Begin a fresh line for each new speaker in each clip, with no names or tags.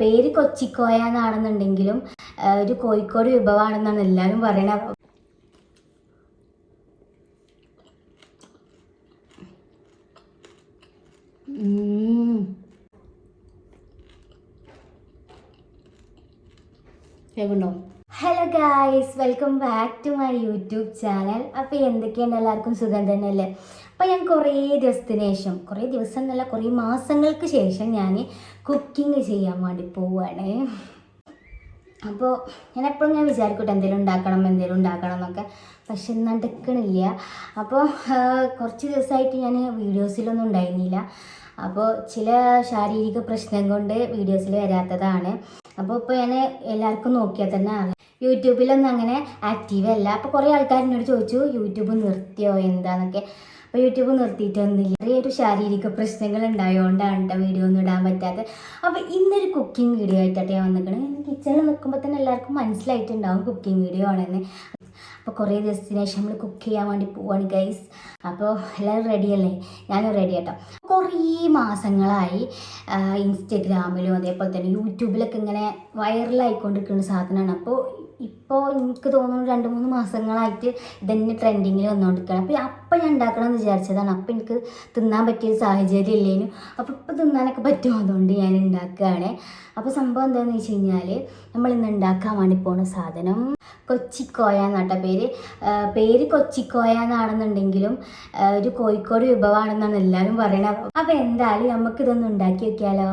പേര് കൊച്ചിക്കോയ എന്നാണെന്നുണ്ടെങ്കിലും ഒരു കോഴിക്കോട് വിഭവമാണെന്നാണ് എല്ലാവരും പറയണത്. കേൾക്കുന്നുണ്ടോ? Hello guys welcome back to my YouTube channel അപ്പോൾ എന്തൊക്കെയുണ്ട് എല്ലാവർക്കും സുഖം തന്നെയല്ലേ? അപ്പോൾ ഞാൻ കുറേ ദിവസത്തിന് ശേഷം കുറേ ദിവസം എന്നല്ല കുറേ മാസങ്ങൾക്ക് ശേഷം ഞാൻ കുക്കിംഗ് ചെയ്യാൻ വേണ്ടി പോവുകയാണ് അപ്പോൾ ഞാൻ എപ്പോഴും ഞാൻ വിചാരിക്കട്ടെ എന്തെങ്കിലും ഉണ്ടാക്കണം എന്തെങ്കിലും ഉണ്ടാക്കണം എന്നൊക്കെ. പക്ഷെ നടക്കണില്ല. അപ്പോൾ കുറച്ച് ദിവസമായിട്ട് ഞാൻ വീഡിയോസിലൊന്നും ഉണ്ടായിരുന്നില്ല. അപ്പോൾ ചില ശാരീരിക പ്രശ്നം കൊണ്ട് വീഡിയോസിൽ വരാത്തതാണ്. അപ്പോൾ ഇപ്പോൾ ഞാൻ എല്ലാവർക്കും നോക്കിയാൽ തന്നെ അറിയാം. യൂട്യൂബിലൊന്നും അങ്ങനെ ആക്റ്റീവ് അല്ല. അപ്പോൾ കുറേ ആൾക്കാർ എന്നോട് ചോദിച്ചു യൂട്യൂബ് നിർത്തിയോ? എന്താന്നൊക്കെ അപ്പോൾ യൂട്യൂബ് നിർത്തിയിട്ടൊന്നുമില്ല. ചെറിയൊരു ശാരീരിക പ്രശ്നങ്ങൾ ഉണ്ടായതുകൊണ്ടാണ് വീഡിയോ ഒന്നും ഇടാൻ പറ്റാത്തത്. അപ്പോൾ ഇന്നൊരു കുക്കിംഗ് വീഡിയോ ആയിട്ടാണ് ഞാൻ വന്നിരിക്കണത് കിച്ചണിൽ നിൽക്കുമ്പോൾ തന്നെ എല്ലാവർക്കും മനസ്സിലായിട്ടുണ്ടാവും കുക്കിംഗ് വീഡിയോ ആണെന്ന്. അപ്പോൾ കുറേ ദിവസത്തിന് ശേഷം നമ്മൾ കുക്ക് ചെയ്യാൻ വേണ്ടി പോവാണ് ഗൈസ് അപ്പോൾ എല്ലാവരും റെഡിയല്ലേ ഞാനും റെഡി കേട്ടോ കുറേ മാസങ്ങളായി ഇൻസ്റ്റഗ്രാമിലും അതേപോലെ തന്നെ യൂട്യൂബിലൊക്കെ ഇങ്ങനെ വൈറലായിക്കൊണ്ടിരിക്കുന്ന സാധനമാണ്. അപ്പോൾ ഇപ്പോൾ എനിക്ക് തോന്നുന്നു രണ്ട് മൂന്ന് മാസങ്ങളായിട്ട് ഇതന്നെ ട്രെൻഡിങ്ങിൽ വന്നുകൊണ്ടിരിക്കുകയാണ് അപ്പോൾ അപ്പം ഞാൻ ഉണ്ടാക്കണം എന്ന് വിചാരിച്ചതാണ്. അപ്പം എനിക്ക് തിന്നാൻ പറ്റിയ സാഹചര്യം ഇല്ലേനു. അപ്പോൾ ഇപ്പോൾ തിന്നാനൊക്കെ പറ്റുമോ അതുകൊണ്ട് ഞാൻ ഉണ്ടാക്കുകയാണ് അപ്പോൾ സംഭവം എന്താണെന്ന് വെച്ച് കഴിഞ്ഞാൽ നമ്മൾ ഇന്ന് ഉണ്ടാക്കാൻ വേണ്ടി പോണ സാധനം കൊച്ചിക്കോയ എന്നാട്ട പേര് പേര് കൊച്ചിക്കോയ എന്നാണെന്നുണ്ടെങ്കിലും ഒരു കോഴിക്കോട് വിഭവമാണെന്നാണ് എല്ലാവരും പറയണത്. അപ്പോൾ എന്തായാലും നമുക്ക് ഇതൊന്ന് ഉണ്ടാക്കി വെക്കാലോ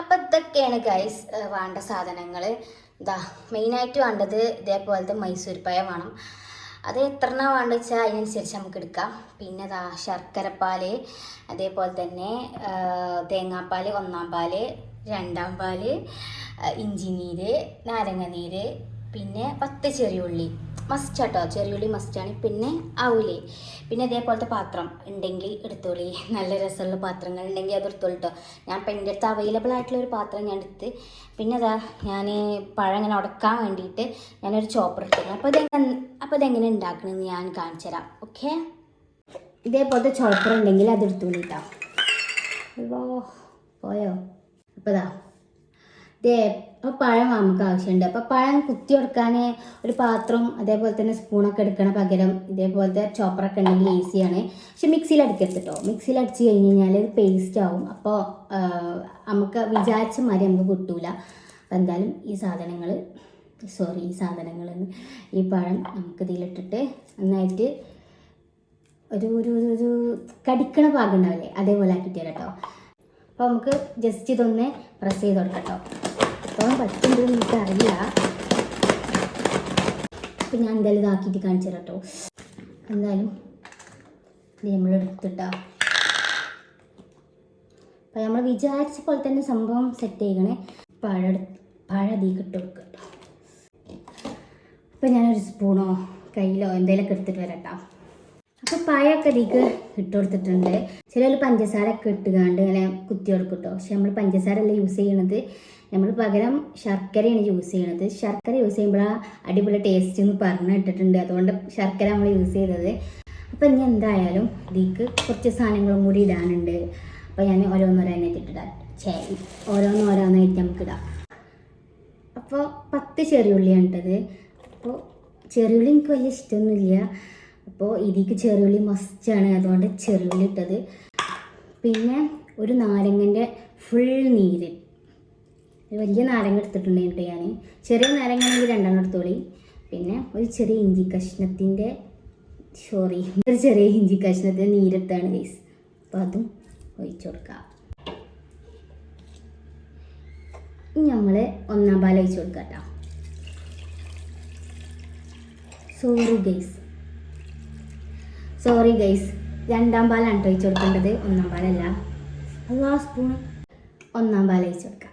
അപ്പം ഇതൊക്കെയാണ് ഗൈസ് വേണ്ട സാധനങ്ങൾ ഇതാ മെയിനായിട്ട് വേണ്ടത് ഇതേപോലത്തെ മൈസൂർ പായ വേണം. അത് എത്രണ്ണ വേണ്ടത് വെച്ചാൽ അതിനനുസരിച്ച് നമുക്ക് എടുക്കാം. പിന്നെ ഇതാ ശർക്കരപ്പാൽ അതേപോലെ തന്നെ തേങ്ങാപ്പാൽ ഒന്നാം പാൽ രണ്ടാം പാൽ ഇഞ്ചിനീര് ഇഞ്ചി നീര് നാരങ്ങ നീര് പിന്നെ പത്ത് ചെറിയുള്ളി മസ്റ്റ് കേട്ടോ ചെറിയുള്ളി മസ്റ്റാണ് പിന്നെ ആവൂലി. പിന്നെ ഇതേപോലത്തെ പാത്രം ഉണ്ടെങ്കിൽ എടുത്തോളി. നല്ല രസമുള്ള പാത്രങ്ങൾ ഉണ്ടെങ്കിൽ അത് എടുത്തോളി കേട്ടോ ഞാൻ ഇപ്പം എന്റെ അടുത്ത് അവൈലബിൾ ആയിട്ടുള്ള ഒരു പാത്രം ഞാൻ എടുത്ത്. പിന്നെ അതാ ഞാൻ പഴം ഇങ്ങനെ ഉടക്കാൻ വേണ്ടിയിട്ട് ഞാനൊരു ചോപ്പർ എടുത്തിരുന്നു അപ്പോൾ ഇത് അപ്പോൾ ഇതെങ്ങനെ ഉണ്ടാക്കണമെന്ന് ഞാൻ കാണിച്ചു തരാം. ഓക്കെ ഇതേപോലത്തെ ചോപ്പർ ഉണ്ടെങ്കിൽ അത് എടുത്തോളൂ പോയോ? അപ്പോൾ ഇതാ ഇതേ അപ്പോൾ പഴം നമുക്ക് ആവശ്യമുണ്ട്. അപ്പോൾ പഴം കുത്തി കൊടുക്കാൻ ഒരു പാത്രം അതേപോലെ തന്നെ സ്പൂണൊക്കെ എടുക്കണ പകരം ഇതേപോലത്തെ ചോപ്പറൊക്കെ ഉണ്ടെങ്കിൽ ഈസിയാണ് പക്ഷെ മിക്സിയിൽ അടിക്കരുത് കേട്ടോ മിക്സിയിൽ അടിച്ച് കഴിഞ്ഞ് കഴിഞ്ഞാൽ ഇത് പേസ്റ്റ് ആവും. അപ്പോൾ നമുക്ക് വിചാരിച്ച മാതിരി നമുക്ക് കിട്ടൂല. അപ്പോൾ എന്തായാലും ഈ സാധനങ്ങൾ സോറി ഈ സാധനങ്ങൾ ഈ പഴം നമുക്ക് ഇതിലിട്ടിട്ട് നന്നായിട്ട് ഒരു ഒരു ഒരു കടിക്കണ പാകം ഉണ്ടാവില്ലേ? അതേപോലെ ആക്കിയിട്ട് തരാം കേട്ടോ അപ്പോൾ നമുക്ക് ജസ്റ്റ് ഇതൊന്ന് പ്രസ് ചെയ്ത് കൊടുക്കാം കേട്ടോ അപ്പോൾ പറ്റുന്നത് എനിക്കറിയില്ല. അപ്പം ഞാൻ എന്തായാലും ഇതാക്കിയിട്ട് കാണിച്ചു തരാം കേട്ടോ എന്തായാലും ഇത് നമ്മൾ എടുത്തിട്ടാ. അപ്പം നമ്മൾ വിചാരിച്ച പോലെ തന്നെ സംഭവം സെറ്റ് ചെയ്യണേ. പഴ പഴ അതിൽ ഇട്ട് കൊടുക്കുക കേട്ടോ. അപ്പം ഞാനൊരു സ്പൂണോ കയ്യിലോ എന്തെങ്കിലുമൊക്കെ എടുത്തിട്ട് വരാം കേട്ടോ. അപ്പോൾ പായൊക്കെ അധികം ഇട്ട് കൊടുത്തിട്ടുണ്ട് ചിലർ പഞ്ചസാര ഒക്കെ ഇട്ടുകാണ്ട് ഇങ്ങനെ കുത്തി കൊടുക്കും പക്ഷെ നമ്മൾ പഞ്ചസാര അല്ല യൂസ് ചെയ്യണത്. നമ്മൾ പകരം ശർക്കരയാണ് യൂസ് ചെയ്യണത്. ശർക്കര യൂസ് ചെയ്യുമ്പോൾ അടിപൊളി ടേസ്റ്റ് എന്ന് പറഞ്ഞു ഇട്ടിട്ടുണ്ട്. അതുകൊണ്ട് ശർക്കര നമ്മൾ യൂസ് ചെയ്തത്. അപ്പോൾ ഇനി എന്തായാലും ഇതിക്ക് കുറച്ച് സാധനങ്ങളും കൂടി ഇടാനുണ്ട്. അപ്പോൾ ഞാൻ ഓരോന്നോരോന്നായിട്ട് ഇട്ടിടാം. ചേ ഓരോന്നോരോന്നായിട്ട് നമുക്ക് ഇടാം. അപ്പോൾ പത്ത് ചെറിയുള്ളിയാണ് ഇട്ടത് അപ്പോൾ ചെറിയുള്ളി എനിക്ക് വലിയ ഇഷ്ടമൊന്നുമില്ല അപ്പോൾ ഇതിക്ക് ചെറുവിളി മസ്റ്റാണ് അതുകൊണ്ട് ചെറുവിളി ഇട്ടത്. പിന്നെ ഒരു നാരങ്ങന്റെ ഫുൾ നീര്. വലിയ നാരങ്ങ എടുത്തിട്ടുണ്ട് കേട്ടോ ഞാൻ ചെറിയ നാരങ്ങ ആണെങ്കിൽ രണ്ടെണ്ണം എടുത്തോളി. പിന്നെ ഒരു ചെറിയ ഇഞ്ചി കഷ്ണത്തിന്റെ സോറി ഒരു ചെറിയ ഇഞ്ചി കഷ്ണത്തിന്റെ നീരെടുത്താണ് ഗൈസ് അപ്പോൾ അതും ഒഴിച്ചു കൊടുക്കാം. ഇനി നമ്മൾ ഒന്നാം പാൽ ഒഴിച്ചു കൊടുക്കാം കേട്ടോ സോറി ഗൈസ് സോറി ഗൈസ് രണ്ടാം പാലാണ് ഒഴിച്ചു കൊടുക്കേണ്ടത് ഒന്നാം പാലല്ല. അല്ലാ സ്പൂൺ ഒന്നാം പാൽ ഒഴിച്ചു കൊടുക്കാം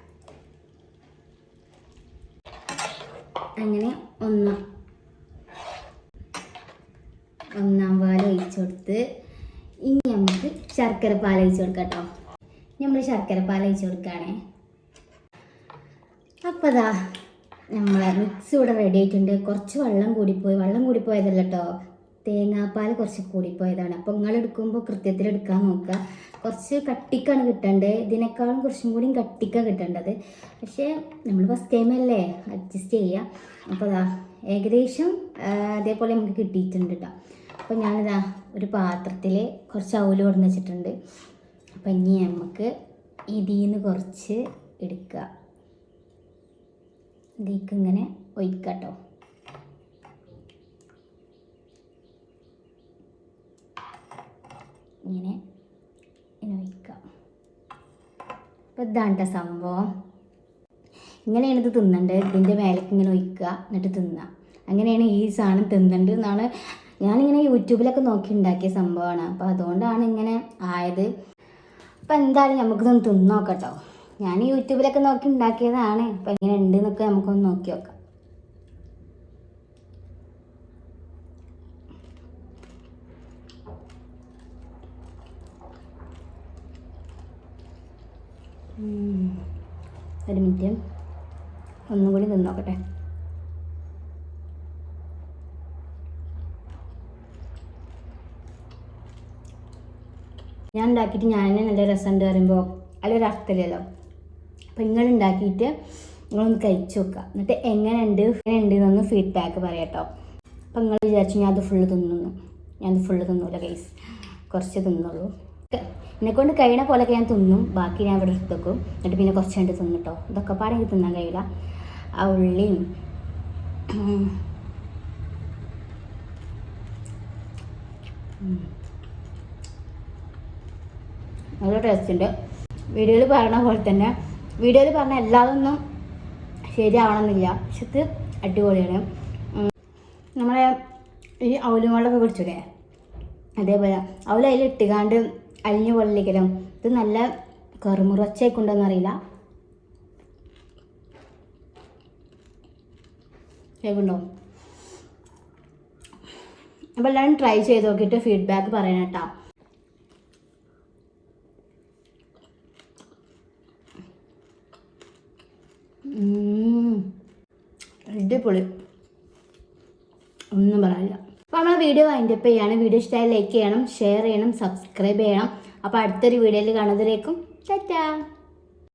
അങ്ങനെ ഒന്ന് ഒന്നാം പാൽ ഒഴിച്ചു കൊടുത്ത് ഇനി നമുക്ക് ശർക്കര പാൽ ഒഴിച്ചു കൊടുക്കാം കേട്ടോ നമ്മൾ ശർക്കര പാൽ ഒഴിച്ചു കൊടുക്കുകയാണേ അപ്പോൾ അതാ നമ്മളെ മിക്സ് ഇവിടെ റെഡി ആയിട്ടുണ്ട്. കുറച്ച് വെള്ളം കൂടിപ്പോയി. വെള്ളം കൂടിപ്പോയതല്ല തേങ്ങാപ്പാൽ കുറച്ച് കൂടിപ്പോയതാണ്. അപ്പോൾ നിങ്ങൾ എടുക്കുമ്പോൾ കൃത്യത്തിൽ എടുക്കാൻ നോക്കുക. കുറച്ച് കട്ടിക്കാണ് കിട്ടേണ്ടത് ഇതിനേക്കാളും കുറച്ചും കൂടി കട്ടിക്കാണ് കിട്ടേണ്ടത്. പക്ഷേ നമ്മൾ ഫസ്റ്റ് ടൈം അല്ലേ? അഡ്ജസ്റ്റ് ചെയ്യുക അപ്പോൾ അതാ ഏകദേശം അതേപോലെ നമുക്ക് കിട്ടിയിട്ടുണ്ട് കേട്ടോ അപ്പോൾ ഞാനിതാ ഒരു പാത്രത്തിൽ കുറച്ച് അവൽ കൊടുന്ന് വെച്ചിട്ടുണ്ട്. അപ്പം ഇനി നമുക്ക് ഇതിൽ കുറച്ച് എടുക്കുക. ഇതിലേക്ക് ഇങ്ങനെ ഒഴിക്കുക കേട്ടോ ഇങ്ങനെ ഇങ്ങനെ ഒഴിക്കുക അപ്പോൾ ഇതാണ് കേട്ടോ സംഭവം. ഇങ്ങനെയാണ് ഇത് തിന്നേണ്ടത് ഇതിന്റെ മേലേക്ക് ഇങ്ങനെ ഒഴിക്കുക എന്നിട്ട് തിന്നുക. അങ്ങനെയാണ് ഈ സാധനം തിന്നേണ്ടത് എന്നാണ് ഞാനിങ്ങനെ യൂട്യൂബിലൊക്കെ നോക്കി ഉണ്ടാക്കിയ സംഭവമാണ്. അപ്പോൾ അതുകൊണ്ടാണ് ഇങ്ങനെ ആയത്. അപ്പോൾ എന്തായാലും നമുക്കിതൊന്ന് തിന്നോക്കട്ടോ ഞാൻ യൂട്യൂബിലൊക്കെ നോക്കി ഉണ്ടാക്കിയതാണ്. അപ്പോൾ എങ്ങനെ ഉണ്ട് എന്നൊക്കെ നമുക്കൊന്ന് നോക്കി നോക്കാം. ഒരു മിനിറ്റ്. ഒന്നും കൂടി നിന്നോക്കട്ടെ. ഞാൻ ഉണ്ടാക്കിയിട്ട് ഞാൻ നല്ല രസമുണ്ട് പറയുമ്പോൾ അതിലൊരു അർത്ഥമില്ലല്ലോ. അപ്പം നിങ്ങൾ ഉണ്ടാക്കിയിട്ട് നിങ്ങളൊന്ന് കഴിച്ചു നോക്കുക. എന്നിട്ട് എങ്ങനെയുണ്ട് എങ്ങനെയുണ്ട് എന്നൊന്ന് ഫീഡ്ബാക്ക് പറയട്ടോ അപ്പം നിങ്ങൾ വിചാരിച്ചു ഞാൻ അത് ഫുള്ള് തിന്നുന്നു. ഞാൻ ഫുള്ള് തിന്നൂല കേസ് കുറച്ച് തിന്നുള്ളൂ. എന്നെ കൊണ്ട് കഴിയണ പോലെയൊക്കെ ഞാൻ തിന്നും. ബാക്കി ഞാൻ ഇവിടെ എടുത്ത് വെക്കും എന്നിട്ട് പിന്നെ കുറച്ച് കണ്ട് തിന്നും കേട്ടോ ഇതൊക്കെ പാടെ എനിക്ക് തിന്നാൻ കഴിയില്ല ആ ഉള്ളിയും. നല്ല ടേസ്റ്റ് ഉണ്ട്. വീഡിയോയിൽ പറയണ പോലെ തന്നെ വീഡിയോയിൽ പറഞ്ഞ എല്ലാതൊന്നും ശരിയാവണമെന്നില്ല. പക്ഷെ ഇത് അടിപൊളിയാണ്. നമ്മളെ ഈ അവലും കുടിച്ചൂടെ? അതേപോലെ അവൽ അതിൽ ഇട്ടുകാണ്ട് അലിഞ്ഞു പൊള്ളിക്കലും. ഇത് നല്ല കറുമുറച്ചായിക്കൊണ്ടോന്ന് അറിയില്ല. കേൾക്കുന്നുണ്ടോ? അപ്പോൾ എല്ലാവരും ട്രൈ ചെയ്ത് നോക്കിയിട്ട് ഫീഡ്ബാക്ക് പറയണം കേട്ടോ. അടിപൊളി ഒന്നും പറയാനില്ല അപ്പോൾ നമ്മൾ വീഡിയോ വൈൻഡപ്പ് ചെയ്യാണ്. വീഡിയോ ഇഷ്ടമായി ലൈക്ക് ചെയ്യണം ഷെയർ ചെയ്യണം സബ്സ്ക്രൈബ് ചെയ്യണം. അപ്പോൾ അടുത്തൊരു വീഡിയോയിൽ കാണുന്നതിലേക്കും ടാറ്റാ